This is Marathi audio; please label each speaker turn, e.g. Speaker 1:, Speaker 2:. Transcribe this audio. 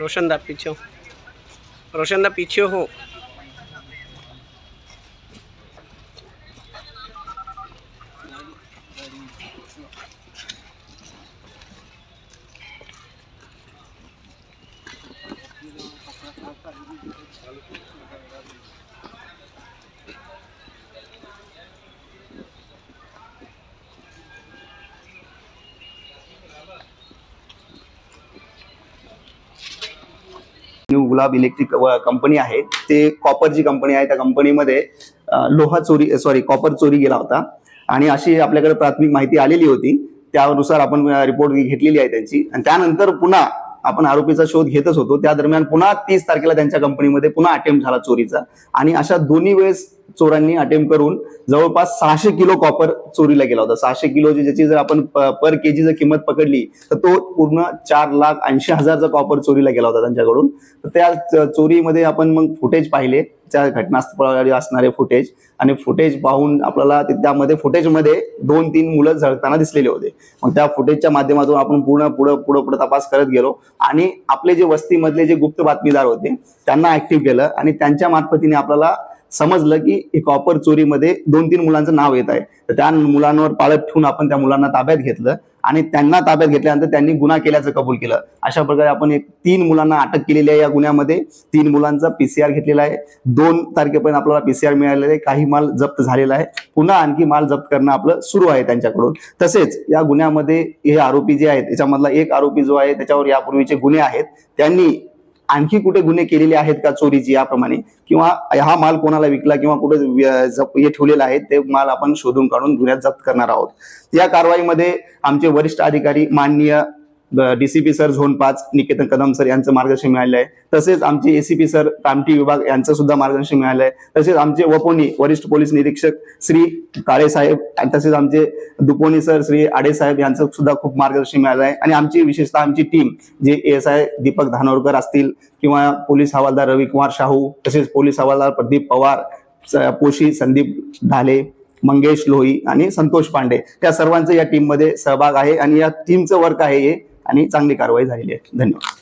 Speaker 1: रोशनदा पीछे हो। रोशनदा पीछे हो।
Speaker 2: न्यू गुलाब इलेक्ट्रिक कंपनी आहे. ते कॉपरची कंपनी आहे त्या कंपनीमध्ये लोहा चोरी सॉरी कॉपर चोरी गेला होता. आणि अशी आपल्याकडे प्राथमिक माहिती आलेली होती. त्यानुसार आपण रिपोर्ट घेतलेली आहे त्यांची. आणि त्यानंतर पुन्हा आपण आरोपीचा शोध घेतच होतो. त्या दरम्यान पुन्हा तीस तारखेला त्यांच्या कंपनीमध्ये पुन्हा अटेम्प्ट झाला चोरीचा. आणि अशा दोन्ही वेळेस चोरांनी अटेम्प करून जवळपास सहाशे किलो कॉपर चोरीला गेला होता. सहाशे किलोची ज्याची जर आपण पर केजी जर किंमत पकडली तर तो पूर्ण चार लाख ऐंशी हजारचा कॉपर चोरीला गेला होता त्यांच्याकडून. तर त्या चोरीमध्ये आपण मग फुटेज पाहिले. त्या घटनास्थळावर असणारे फुटेज आणि फुटेज पाहून आपल्याला त्यामध्ये फुटेजमध्ये दोन तीन मुलं झळकताना दिसलेले होते. मग त्या फुटेजच्या माध्यमातून आपण पूर्ण पुढं पुढं पुढं तपास करत गेलो. आणि आपले जे वस्तीमधले जे गुप्त बातमीदार होते त्यांना ऍक्टिव्ह केलं. आणि त्यांच्या मार्फतीने आपल्याला समजलं की ही कॉपर चोरीमध्ये दोन तीन मुलांचं नाव येत आहे. तर त्या मुलांवर पाळत ठेवून आपण त्या मुलांना ताब्यात घेतलं आणि त्यांना ताब्यात घेतल्यानंतर त्यांनी गुन्हा केल्याचं कबूल केलं. अशा प्रकारे आपण एक तीन मुलांना अटक केलेली आहे या गुन्ह्यामध्ये. तीन मुलांचा पीसीआर घेतलेला आहे. दोन तारखेपर्यंत आपल्याला पीसीआर मिळालेला आहे. काही माल जप्त झालेला आहे. पुन्हा आणखी माल जप्त करणं आपलं सुरू आहे त्यांच्याकडून. तसेच या गुन्ह्यामध्ये हे आरोपी जे आहेत त्याच्यामधला एक आरोपी जो आहे त्याच्यावर यापूर्वीचे गुन्हे आहेत. त्यांनी आणखी कुठे गुन्हे केलेले आहेत का चोरीची याप्रमाणे? किंवा हा माल कोणाला विकला किंवा कुठे जप- हे ठेवलेला आहे ते माल आपण शोधून काढून गुन्ह्यात जप्त करणार आहोत. या कारवाईमध्ये आमचे वरिष्ठ अधिकारी माननीय डीसीपी सर झोन पाच निकेतन कदम सर यांचं मार्गदर्शन मिळालं आहे. तसेच आमचे एसीपी सर कामठी विभाग यांचं सुद्धा मार्गदर्शन मिळालं आहे. तसेच आमचे वपोनी वरिष्ठ पोलीस निरीक्षक श्री काळे साहेब आणि तसेच आमचे दुपोनी सर श्री आडे साहेब यांचं सुद्धा खूप मार्गदर्शन मिळालं आहे. आणि आमची विशेषतः आमची टीम जे एस आय दीपक धानोरकर असतील किंवा पोलीस हवालदार रविकुमार शाहू तसेच पोलीस हवालदार प्रदीप पवार स- पोशी संदीप ढाले मंगेश लोही आणि संतोष पांडे त्या सर्वांचं या टीममध्ये सहभाग आहे. आणि या टीमचं वर्क आहे हे आणि चांगली कारवाई झालेली आहे. धन्यवाद.